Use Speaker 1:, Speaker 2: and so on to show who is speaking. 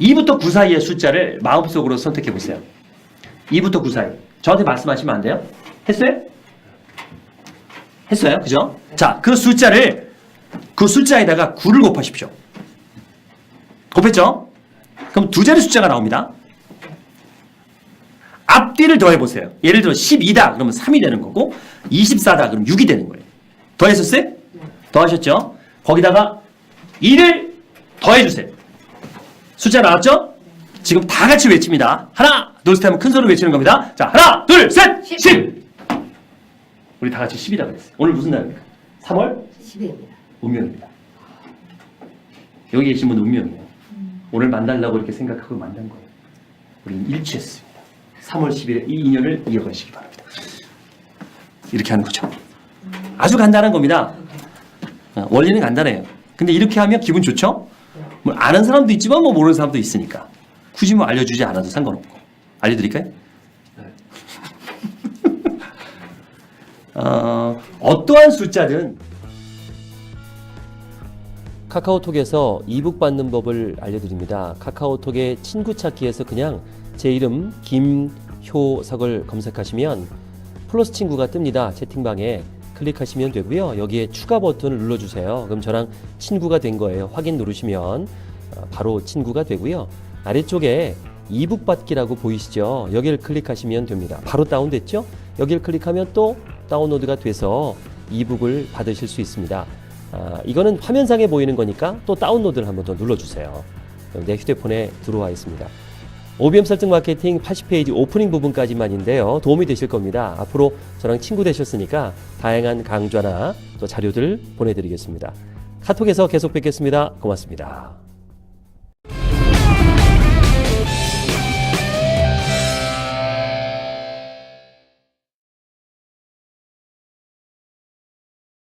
Speaker 1: 2부터 9 사이의 숫자를 마음속으로 선택해 보세요. 2부터 9 사이. 저한테 말씀하시면 안 돼요? 했어요? 했어요? 그죠? 자, 그 숫자를 그 숫자에다가 9를 곱하십시오. 곱했죠? 그럼 두 자리 숫자가 나옵니다. 앞뒤를 더해 보세요. 예를 들어 12다 그러면 3이 되는 거고 24다 그러면 6이 되는 거예요. 더했었어요? 더하셨죠? 거기다가 2를 더해 주세요. 숫자 나왔죠? 지금 다 같이 외칩니다. 하나, 둘, 셋 하면 큰 소리로 외치는 겁니다. 자, 하나, 둘, 셋, 10! 10! 우리 다 같이 10이다 그랬어요. 오늘 무슨 날입니까? 3월
Speaker 2: 10회입니다.
Speaker 1: 운명입니다. 여기 계신 분은 운명이에요. 오늘 만나려고 이렇게 생각하고 만난 거예요. 우리는 일치했습니다. 3월 10일에 이 인연을 이어가시기 바랍니다. 이렇게 하는 거죠. 아주 간단한 겁니다. 어, 원리는 간단해요. 근데 이렇게 하면 기분 좋죠? 뭐 아는 사람도 있지만 뭐 모르는 사람도 있으니까 굳이 뭐 알려주지 않아도 상관없고 알려드릴까요? 어, 어떠한 숫자든
Speaker 3: 카카오톡에서 이북 받는 법을 알려드립니다. 카카오톡의 친구 찾기에서 그냥 제 이름 김효석을 검색하시면 플러스 친구가 뜹니다. 채팅방에 클릭하시면 되고요. 여기에 추가 버튼을 눌러주세요. 그럼 저랑 친구가 된 거예요. 확인 누르시면 어, 바로 친구가 되고요. 아래쪽에 이북 받기라고 보이시죠? 여기를 클릭하시면 됩니다. 바로 다운됐죠? 여기를 클릭하면 또 다운로드가 돼서 이북을 받으실 수 있습니다. 아, 이거는 화면상에 보이는 거니까 또 다운로드를 한번 더 눌러주세요. 내 휴대폰에 들어와 있습니다. OBM 설정 마케팅 80페이지 오프닝 부분까지만인데요. 도움이 되실 겁니다. 앞으로 저랑 친구 되셨으니까 다양한 강좌나 또 자료들 보내드리겠습니다. 카톡에서 계속 뵙겠습니다. 고맙습니다.